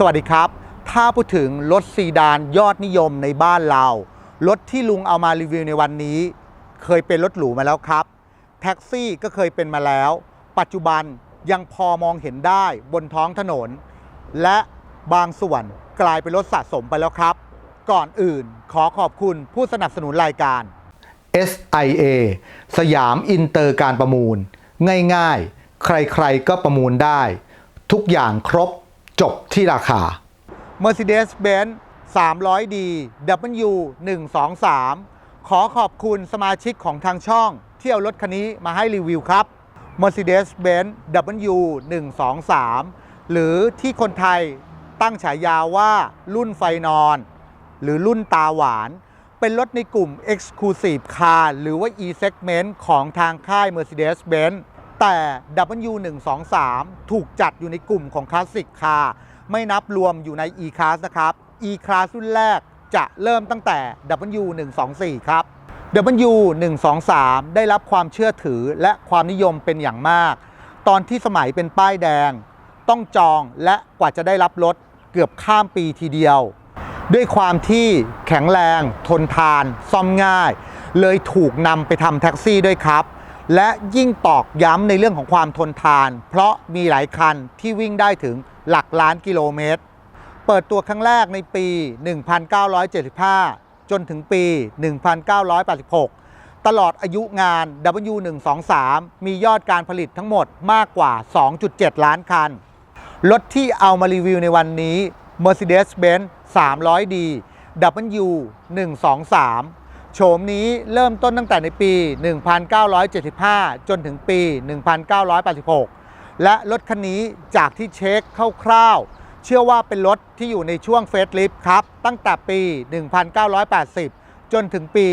สวัสดีครับ ถ้าพูดถึงรถซีดานยอดนิยมในบ้านเรา รถที่ลุงเอามารีวิวในวันนี้ เคยเป็นรถหรูมาแล้วครับ แท็กซี่ก็เคยเป็นมาแล้ว ปัจจุบันยังพอมองเห็นได้บนท้องถนน และบางส่วนกลายเป็นรถสะสมไปแล้วครับ ก่อนอื่นขอขอบคุณผู้สนับสนุนรายการ SIA สยามอินเตอร์การประมูล ง่ายๆ ใครๆก็ประมูลได้ ทุกอย่างครบ จบที่ราคา Mercedes-Benz 300D W 123ขอขอบคุณสมาชิกของทางช่องที่เอารถคันนี้มาให้รีวิวครับ Mercedes-Benz W 123หรือที่คนไทยตั้งฉายาว่ารุ่นไฟนอน หรือรุ่นตาหวาน เป็นรถในกลุ่ม Exclusive Car หรือว่า E-Segment ของทางค่าย Mercedes-Benz แต่ W123 ถูกจัดอยู่ในกลุ่มของ Classic Car ไม่นับรวมอยู่ใน E-Class นะครับ E-Class รุ่นแรกจะเริ่มตั้งแต่ W124 ครับ W123 ได้รับความเชื่อถือและความนิยมเป็นอย่างมาก ตอนที่สมัยเป็นป้ายแดง ต้องจองและกว่าจะได้รับรถเกือบข้ามปีทีเดียว ด้วยความที่แข็งแรง ทนทาน ซ่อมง่าย เลยถูกนำไปทำแท็กซี่ด้วยครับ และยิ่งตอกย้ำในเรื่องของความทนทาน เพราะมีหลายคันที่วิ่งได้ถึงหลักล้านกิโลเมตร เปิดตัวครั้งแรกในปี 1975 จนถึงปี 1986 ตลอดอายุงาน W123 มียอดการผลิตทั้งหมดมากกว่า 2.7 ล้านคัน รถที่เอามารีวิวในวันนี้ Mercedes-Benz 300D W 123 โฉมนี้เริ่มต้นตั้งแต่ในปี 1975 จนถึงปี 1986 และรถคันนี้จากที่เช็คคร่าวๆ เชื่อว่าเป็นรถที่อยู่ในช่วงเฟสลิฟครับ ตั้งแต่ปี 1980 จนถึงปี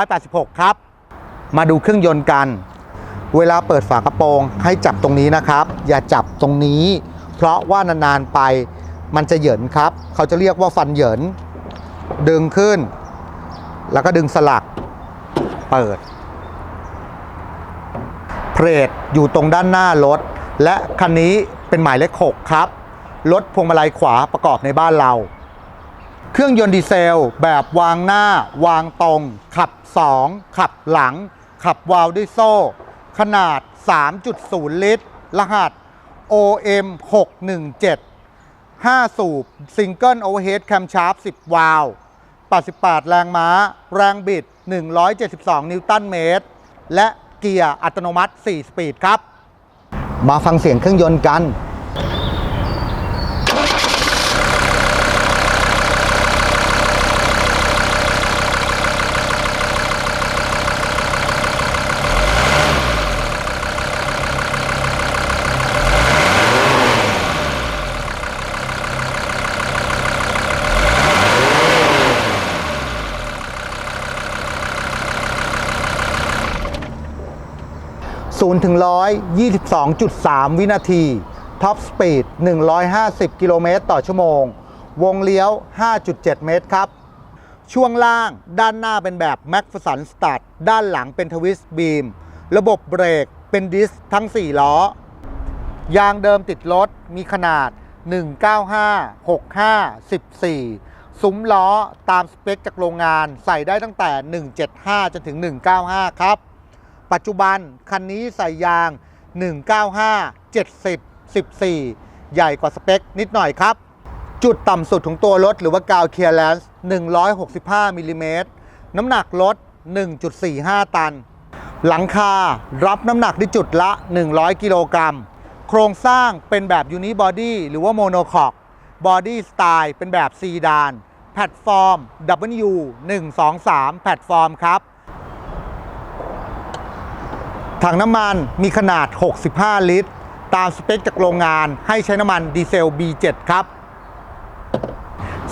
1986 ครับ มาดูเครื่องยนต์กัน เวลาเปิดฝากระโปรงให้จับตรงนี้นะครับ อย่าจับตรงนี้ เพราะว่านานๆไปมันจะเหยินครับ เขาจะเรียกว่าฟันเหยิน ดึงขึ้น แล้วก็ดึงสลักเปิด เพลทอยู่ตรงด้านหน้ารถ และคันนี้เป็นหมายเลข 6 ครับ รถพวงมาลัยขวาประกอบในบ้านเรา เครื่องยนต์ดีเซลแบบวางหน้า วางตรง ขับ 2 ขับหลัง ขับวาล์วด้วยโซ่ ขนาด 3.0 ลิตร รหัส OM 617 5 สูบซิงเกิลโอเวอร์เฮดแคมชาร์ป10 วาล์ว 88 แรงม้า แรงบิด 172 นิวตันเมตร และเกียร์อัตโนมัติ 4 สปีดครับ มาฟังเสียงเครื่องยนต์กัน 0ถึง122.3 วินาทีท็อปสปีด150 กิโลเมตรต่อชั่วโมง วงเลี้ยว 5.7 เมตรครับ ช่วงล่างด้านหน้าเป็นแบบ m a c p h e r s o n Start ด้านหลังเป็นทวิสต์บีม ระบบเบรกเป็นดิสทั้ง 4 ล้อ ยางเดิมติดรถมีขนาด 195 65 14ซุ้มล้อตามสเปคจากโรงงานใส่ได้ตั้งแต่ 175 จนถึง 195 ครับ ปัจจุบันคันนี้ใส่ยาง 195 70 14 ใหญ่กว่าสเปคนิดหน่อยครับ จุดต่ำสุดของตัวรถหรือว่ากาวเคลียร์แลนซ์165มิลลิเมตรน้ำหนักรถ 1.45 ตัน หลังคารับน้ำหนักได้จุดละ 100 กิโลกรัม โครงสร้างเป็นแบบยูนิบอดี้หรือว่าโมโนคอกบอดี้สไตล์เป็นแบบซีดาน แพลตฟอร์ม W 123 แพลตฟอร์มครับ ถังน้ำมันมีขนาด 65 ลิตร ตามสเปคจากโรงงานให้ใช้น้ำมันดีเซล B7 ครับ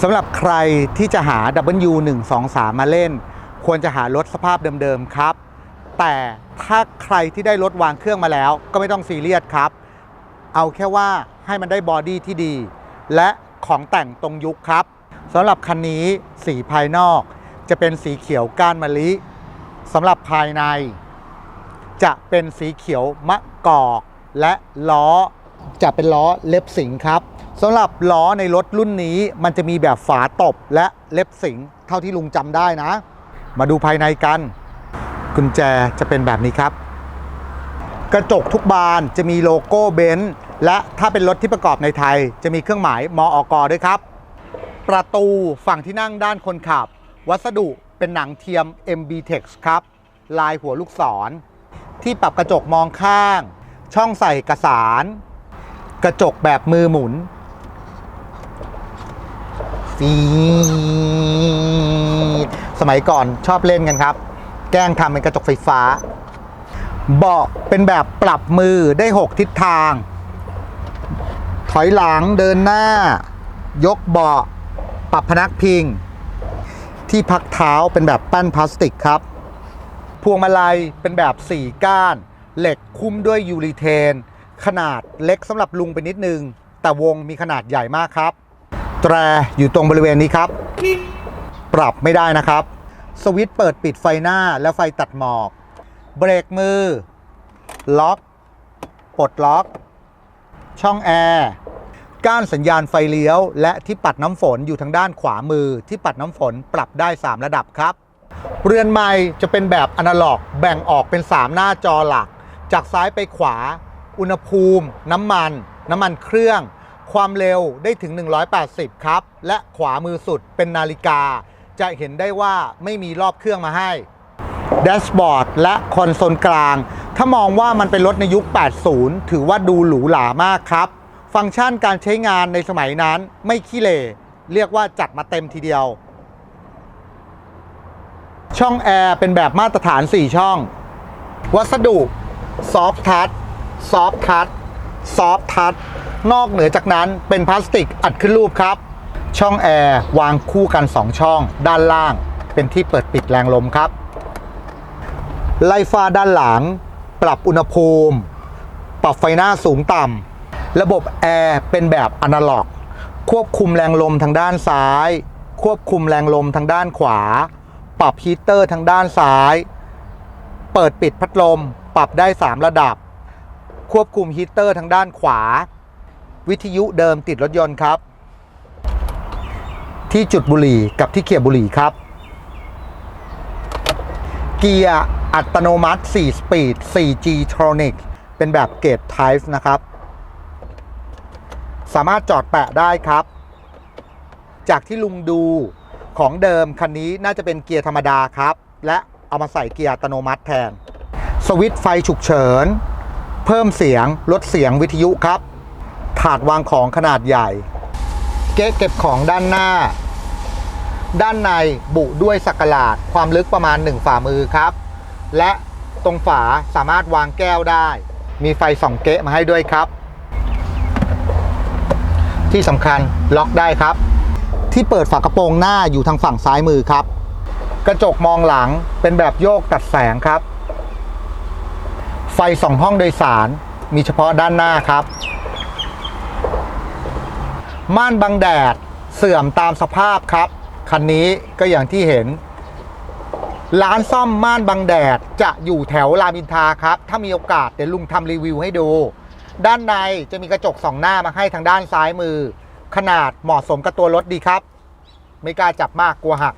สำหรับใครที่จะหา W123 มาเล่น ควรจะหารถสภาพเดิมๆครับ แต่ถ้าใครที่ได้รถวางเครื่องมาแล้วก็ไม่ต้องซีเรียสครับ เอาแค่ว่าให้มันได้บอดี้ที่ดี และของแต่งตรงยุคครับสำหรับคันนี้สีภายนอกจะเป็นสีเขียวก้านมะลิสำหรับภายใน จะเป็นสีเขียวมะกอกและล้อ จะเป็นล้อเล็บสิงครับสำหรับล้อในรถรุ่นนี้มันจะมีแบบฝาตบและเล็บสิงเท่าที่ลุงจำได้นะ มาดูภายในกัน กุญแจจะเป็นแบบนี้ครับ กระจกทุกบานจะมีโลโก้เบนซ์และถ้าเป็นรถที่ประกอบในไทย จะมีเครื่องหมายมออกด้วยครับ ประตูฝั่งที่นั่งด้านคนขับ วัสดุเป็นหนังเทียม MB Tex ครับ ลายหัวลูกศร ที่ปรับกระจกมองข้าง ช่องใส่เอกสารกระจกแบบมือหมุนฟีดสมัยก่อนชอบเล่นกันครับ แกล้งทำเป็นกระจกไฟฟ้า เบาะเป็นแบบปรับมือได้ 6 ทิศทาง ถอยหลังเดินหน้า ยกเบาะ ปรับพนักพิง ที่พักเท้าเป็นแบบแป้นพลาสติกครับ พวงมาลัยเป็นแบบ 4 ก้าน เหล็กคุ้มด้วยยูริเทน ขนาดเล็กสำหรับลุงไปนิดนึง แต่วงมีขนาดใหญ่มากครับ แตรอยู่ตรงบริเวณนี้ครับ ปรับไม่ได้นะครับ สวิตช์เปิดปิดไฟหน้าและไฟตัดหมอก เบรกมือ ล็อก ปลดล็อก ช่องแอร์ก้านสัญญาณไฟเลี้ยว และที่ปัดน้ำฝนอยู่ทางด้านขวามือที่ปัดน้ำฝนปรับได้ 3 ระดับครับ เรือนไม้จะเป็นแบบอนาล็อก แบ่งออกเป็น 3 หน้าจอหลัก จากซ้ายไปขวา อุณหภูมิ น้ำมัน น้ำมันเครื่อง ความเร็วได้ถึง 180 ครับ และขวามือสุดเป็นนาฬิกา จะเห็นได้ว่าไม่มีรอบเครื่องมาให้แดชบอร์ดและคอนโซลกลาง ถ้ามองว่ามันเป็นรถในยุค 80 ถือว่าดูหรูหรามากครับ ฟังก์ชันการใช้งานในสมัยนั้นไม่ขี้เหร่เรียกว่าจัดมาเต็มทีเดียว ช่องแอร์เป็นแบบมาตรฐาน 4 ช่อง วัสดุซอฟทัชซอฟทัชซอฟทัชนอกเหนือจากนั้นเป็นพลาสติกอัดขึ้นรูปครับ ช่องแอร์วางคู่กัน 2 ช่อง ด้านล่าง เป็นที่เปิดปิดแรงลมครับ ไลฟ้าด้านหลัง ปรับอุณหภูมิ ปรับไฟหน้าสูงต่ำระบบแอร์เป็นแบบอนาล็อก ควบคุมแรงลมทางด้านซ้าย ควบคุมแรงลมทางด้านขวา ปรับฮีเตอร์ทางด้านซ้าย เปิดปิดพัดลม ปรับได้ 3 ระดับ ควบคุมฮีเตอร์ทางด้านขวา วิทยุเดิมติดรถยนต์ครับ ที่จุดบุหรี่กับที่เขียบบุหรี่ครับ เกียร์อัตโนมัติ 4 สปีด 4G Tronic เป็นแบบเกต Type นะครับ สามารถจอดแปะได้ครับ จากที่ลุงดู ของเดิมคันนี้น่าจะเป็นเกียร์ธรรมดาครับ และเอามาใส่เกียร์อัตโนมัติแทน สวิตช์ไฟฉุกเฉิน เพิ่มเสียงลดเสียงวิทยุครับ ถาดวางของขนาดใหญ่ เก๊ะเก็บของด้านหน้า ด้านในบุด้วยสักหลาดความลึกประมาณ 1 ฝ่ามือครับ และตรงฝาสามารถวางแก้วได้ มีไฟส่องเก๊ะมาให้ด้วยครับ ที่สำคัญล็อกได้ครับ ที่เปิดฝากระโปรงหน้าอยู่ทางฝั่งซ้ายมือครับ กระจกมองหลังเป็นแบบโยกตัดแสงครับ ไฟสองห้องโดยสารมีเฉพาะด้านหน้าครับ ม่านบังแดดเสื่อมตามสภาพครับ คันนี้ก็อย่างที่เห็น ร้านซ่อมม่านบังแดดจะอยู่แถวรามอินทาครับ ถ้ามีโอกาสเดี๋ยวลุงทำรีวิวให้ดู ด้านในจะมีกระจกสองหน้ามาให้ทางด้านซ้ายมือ ขนาดเหมาะสมกับตัวรถดีครับ ไม่กล้าจับมากกลัวหัก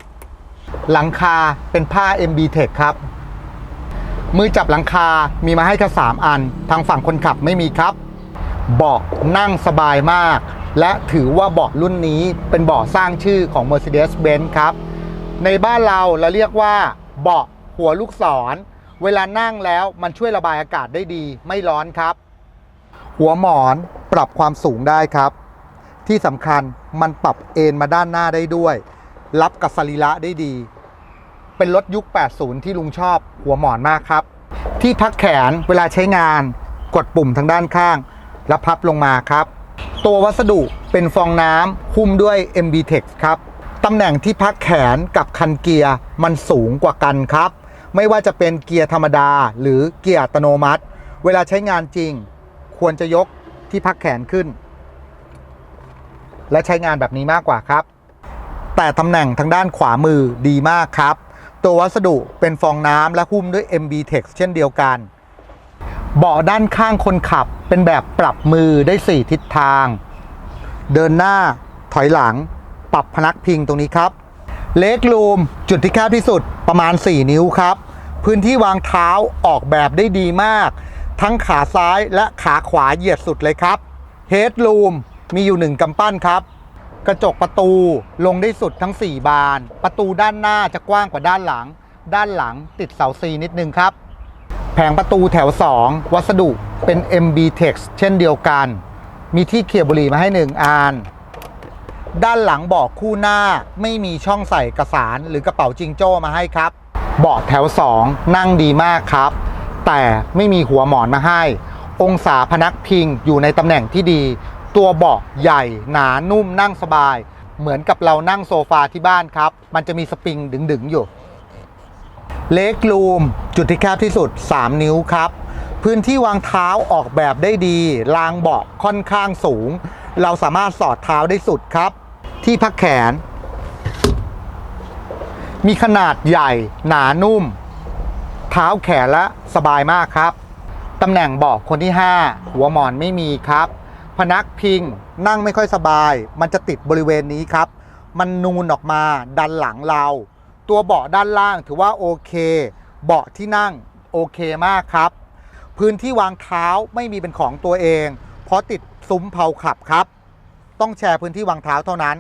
หลังคาเป็นผ้า MB Tech ครับ มือจับหลังคามีมาให้แค่3อัน ทางฝั่งคนขับไม่มีครับ เบาะนั่งสบายมาก และถือว่าเบาะรุ่นนี้เป็นเบาะสร้างชื่อของ Mercedes-Benz ครับ ในบ้านเราเราเรียกว่าเบาะหัวลูกศร เวลานั่งแล้วมันช่วยระบายอากาศได้ดี ไม่ร้อนครับ หัวหมอนปรับความสูงได้ครับ ที่สำคัญมันปรับเอนมาด้านหน้าได้ด้วย รับกับสรีระได้ดี เป็นรถยุค 80 ที่ลุงชอบหัวหมอนมากครับ ที่พักแขนเวลาใช้งานกดปุ่มทางด้านข้าง แล้วพับลงมาครับ ตัววัสดุเป็นฟองน้ำหุ้มด้วย MB Tex ครับตำแหน่งที่พักแขนกับคันเกียร์มันสูงกว่ากันครับ ไม่ว่าจะเป็นเกียร์ธรรมดาหรือเกียร์อัตโนมัติ เวลาใช้งานจริง ควรจะยกที่พักแขนขึ้น และใช้งานแบบนี้มากกว่าครับ แต่ตำแหน่งทางด้านขวามือดีมากครับ ตัววัสดุเป็นฟองน้ำและหุ้มด้วย MB Tex เช่นเดียวกัน เบาะด้านข้างคนขับเป็นแบบปรับมือได้ 4 ทิศทาง เดินหน้าถอยหลัง ปรับพนักพิงตรงนี้ครับเล็กรูมจุดที่แคบที่สุดประมาณ 4 นิ้วครับ พื้นที่วางเท้าออกแบบได้ดีมาก ทั้งขาซ้ายและขาขวาเหยียดสุดเลยครับเฮดรูม มีอยู่หนึ่งกำปั้นครับ กระจกประตูลงได้สุดทั้ง 4 บาน ประตูด้านหน้าจะกว้างกว่าด้านหลัง ด้านหลังติดเสาซีนิดนึงครับ แผงประตูแถว 2 วัสดุเป็น MB Tex เช่นเดียวกัน มีที่เขี่ยบุหรี่มาให้1อันด้านหลังเบาะคู่หน้าไม่มีช่องใส่เอกสารหรือกระเป๋าจิงโจ้มาให้ครับ เบาะแถว 2 นั่งดีมากครับ แต่ไม่มีหัวหมอนมาให้ องศาพนักพิงอยู่ในตำแหน่งที่ดี ตัวเบาะใหญ่ หนานุ่มนั่งสบาย เหมือนกับเรานั่งโซฟาที่บ้านครับ มันจะมีสปริงดึงๆอยู่เล็กรูมจุดที่แคบที่สุด 3 นิ้วครับ พื้นที่วางเท้าออกแบบได้ดี รางเบาะค่อนข้างสูง เราสามารถสอดเท้าได้สุดครับ ที่พักแขน มีขนาดใหญ่ หนานุ่ม เท้าแขนและสบายมากครับ ตำแหน่งเบาะคนที่ 5 หัวหมอนไม่มีครับ พนักพิง นั่งไม่ค่อยสบาย มันจะติดบริเวณนี้ครับ มันนูนออกมาดันหลังเรา ตัวเบาะด้านล่างถือว่าโอเค เบาะที่นั่งโอเคมากครับ พื้นที่วางเท้าไม่มีเป็นของตัวเอง เพราะติดซุ้มเพาขับครับ ต้องแชร์พื้นที่วางเท้าเท่านั้น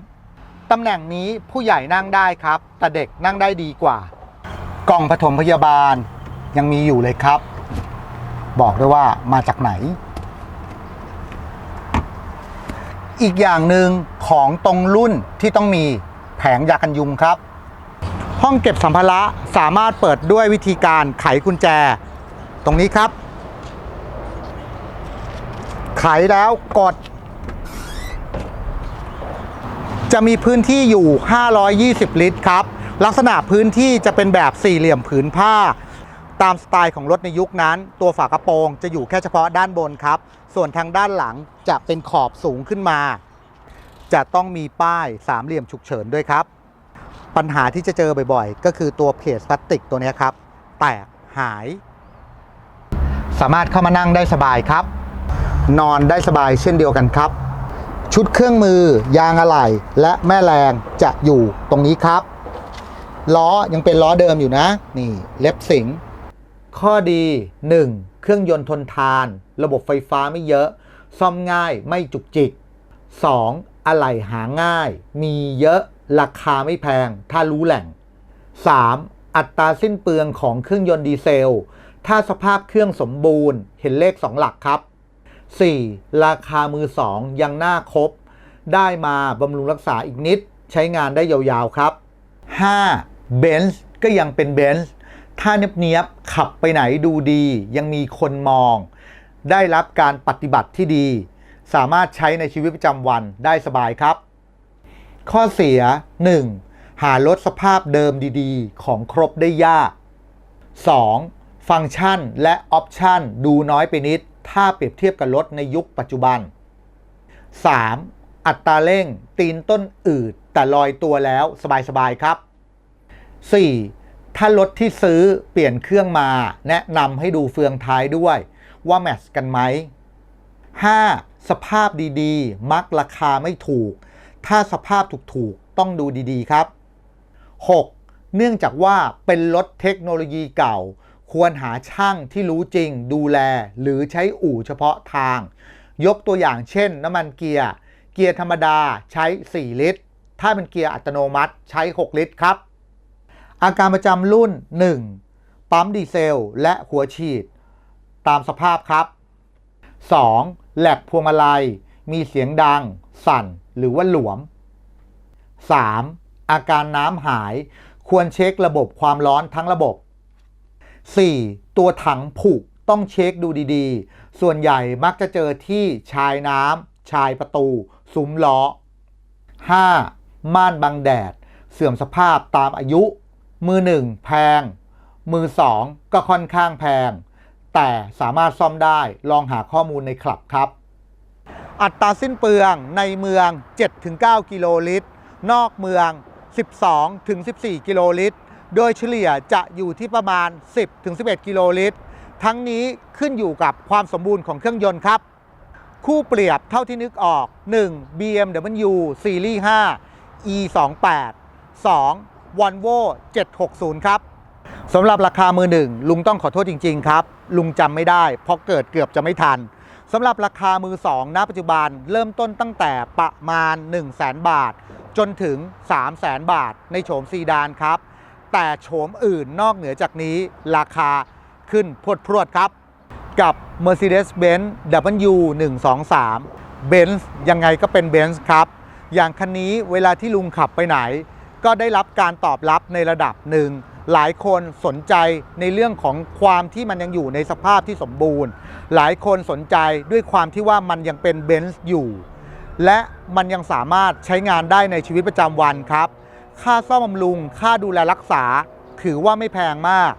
ตำแหน่งนี้ผู้ใหญ่นั่งได้ครับ แต่เด็กนั่งได้ดีกว่า กล่องปฐมพยาบาลยังมีอยู่เลยครับ บอกด้วยว่ามาจากไหน อีกอย่างหนึ่งของตรงรุ่นที่ต้องมีแผงยากันยุงครับ ห้องเก็บสัมภาระสามารถเปิดด้วยวิธีการไขกุญแจ ตรงนี้ครับ ไขแล้วกด จะมีพื้นที่อยู่ 520 ลิตรครับ ลักษณะพื้นที่จะเป็นแบบสี่เหลี่ยมผืนผ้า ตามสไตล์ของรถในยุคนั้น ตัวฝากระโปรงจะอยู่แค่เฉพาะด้านบนครับ ส่วนทางด้านหลังจะเป็นขอบสูงขึ้นมา จะต้องมีป้ายสามเหลี่ยมฉุกเฉินด้วยครับ ปัญหาที่จะเจอบ่อยๆ ก็คือตัวเพจพลาสติกตัวนี้ครับ แตกหาย สามารถเข้ามานั่งได้สบายครับ นอนได้สบายเช่นเดียวกันครับ ชุดเครื่องมือยางอะไหล่และแม่แรงจะอยู่ตรงนี้ครับ ล้อยังเป็นล้อเดิมอยู่นะ นี่เล็บสิง ข้อดี 1. เครื่องยนต์ทนทาน ระบบไฟฟ้าไม่เยอะ ซ่อมง่ายไม่จุกจิก 2. อะไหล่หาง่าย มีเยอะ ราคาไม่แพง ถ้ารู้แหล่ง 3. อัตราสิ้นเปลืองของเครื่องยนต์ดีเซล ถ้าสภาพเครื่องสมบูรณ์ เห็นเลข 2 หลักครับ 4. ราคามือ2ยังน่าครบ ได้มาบำรุงรักษาอีกนิด ใช้งานได้ยาวๆครับ 5. เบนซ์ก็ยังเป็นเบนซ์ ถ้าเนียบๆขับไปไหนดูดี ยังมีคนมอง ได้รับการปฏิบัติที่ดี สามารถใช้ในชีวิตประจำวันได้สบายครับ ข้อเสีย 1. หารถสภาพเดิมดีๆ ของครบได้ยาก 2. ฟังก์ชันและออปชันดูน้อยไปนิด ถ้าเปรียบเทียบกับรถในยุคปัจจุบัน 3. อัตราเร่งตีนต้นอืดแต่ลอยตัวแล้วสบายๆครับ 4. ถ้ารถที่ซื้อเปลี่ยนเครื่องมาแนะนำให้ดูเฟืองท้ายด้วยว่าแมทช์กันไหม 5. สภาพดีๆ มักราคาไม่ถูก ถ้าสภาพถูกๆ ต้องดูดีๆครับ 6. เนื่องจากว่าเป็นรถเทคโนโลยีเก่า ควรหาช่างที่รู้จริง ดูแลหรือใช้อู่เฉพาะทาง ยกตัวอย่างเช่น น้ำมันเกียร์ เกียร์ธรรมดาใช้ 4 ลิตร ถ้าเป็นเกียร์อัตโนมัติใช้ 6 ลิตรครับ อาการประจำรุ่น 1. ปั๊มดีเซล และหัวฉีด ตามสภาพครับ 2. แหลกพวงมาลัย มีเสียงดัง สั่นหรือว่าหลวม 3. อาการน้ำหาย ควรเช็คระบบความร้อนทั้งระบบ 4. ตัวถังผุต้องเช็คดูดีๆ ส่วนใหญ่มักจะเจอที่ชายน้ำชายประตู ซุ้มล้อ 5. ม่านบังแดด เสื่อมสภาพตามอายุ มือหนึ่งแพง มือสองก็ค่อนข้างแพง แต่สามารถซ่อมได้ลองหาข้อมูลในคลับครับ อัตราสิ้นเปลืองในเมือง 7-9 กิโลลิตร นอกเมือง 12-14 กิโลลิตร โดยเฉลี่ยจะอยู่ที่ประมาณ 10-11 กิโลลิตร ทั้งนี้ขึ้นอยู่กับความสมบูรณ์ของเครื่องยนต์ครับ คู่เปรียบเท่าที่นึกออก 1. BMW Series 5 E28 2. Volvo 760 ครับสำหรับราคามือหนึ่งลุงต้องขอโทษจริง ๆ ครับ ลุงจำไม่ได้ เพราะเกิดเกือบจะไม่ทันสำหรับราคามือสองณปัจจุบันเริ่มต้นตั้งแต่ประมาณ 1 0 0 0 0แบาท จนถึง 3 0 0แสนบาท ในโฉมซีดานครับ แต่โฉมอื่นนอกเหนือจากนี้ราคาขึ้นพรวดพรวดครับ กับ Mercedes-Benz W123 Benz ยังไงก็เป็น Benz ครับ อย่างคันนี้เวลาที่ลุงขับไปไหน ก็ได้รับการตอบรับในระดับหนึ่ง หลายคนสนใจในเรื่องของความที่มันยังอยู่ในสภาพที่สมบูรณ์ หลายคนสนใจด้วยความที่ว่ามันยังเป็นเบนซ์อยู่ และมันยังสามารถใช้งานได้ในชีวิตประจำวันครับ ค่าซ่อมบำรุง ค่าดูแลรักษา ถือว่าไม่แพงมาก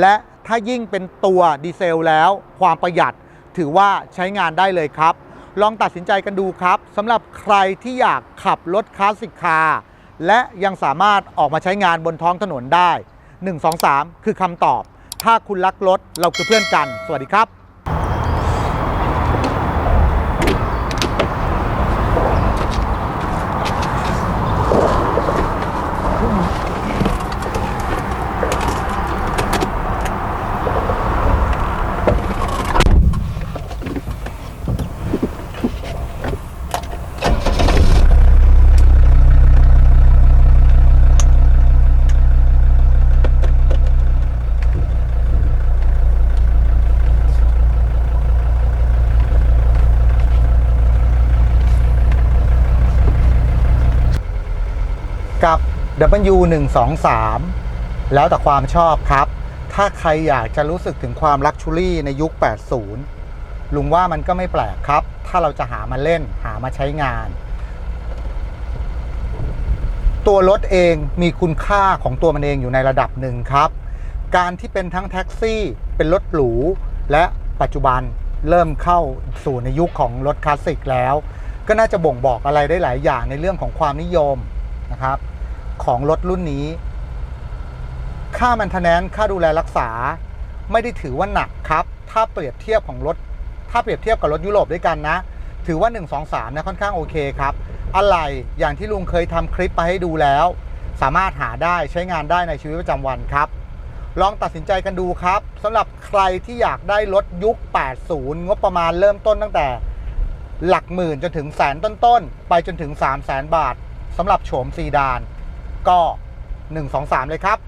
และถ้ายิ่งเป็นตัวดีเซลแล้ว ความประหยัดถือว่าใช้งานได้เลยครับ ลองตัดสินใจกันดูครับสำหรับใครที่อยากขับรถคลาสสิกคาร์ และยังสามารถออกมาใช้งานบนท้องถนนได้ 1 2 3 คือคำตอบ ถ้าคุณรักรถเราคือเพื่อนกัน สวัสดีครับ กับ W123 แล้วแต่ความชอบครับ ถ้าใครอยากจะรู้สึกถึงความลักชูรี่ในยุค 80 ลุงว่ามันก็ไม่แปลกครับ ถ้าเราจะหามาเล่นหามาใช้งาน ตัวรถเองมีคุณค่าของตัวมันเองอยู่ในระดับหนึ่งครับ การที่เป็นทั้งแท็กซี่เป็นรถหรู และปัจจุบันเริ่มเข้าสู่ในยุคของรถคลาสสิกแล้ว ก็น่าจะบ่งบอกอะไรได้หลายอย่างในเรื่องของความนิยมนะครับ ของรถรุ่นนี้ ค่ามันทแนนค่าดูแลรักษา ไม่ได้ถือว่าหนักครับ ถ้าเปรียบเทียบของรถ ถ้าเปรียบเทียบกับรถยุโรปด้วยกันนะ ถือว่า 1 2 3นะค่อนข้างโอเคครับ อะไรอย่างที่ลุงเคยทำคลิปไปให้ดูแล้ว สามารถหาได้ใช้งานได้ในชีวิตประจำวันครับ ลองตัดสินใจกันดูครับสำหรับใครที่อยากได้รถยุค 80 งบประมาณเริ่มต้นตั้งแต่หลักหมื่นจนถึงแสนต้นๆ ไปจนถึง 3 0 0แสนบาทสำหรับโฉมซีดาน ก็ 1 2 3 เลยครับ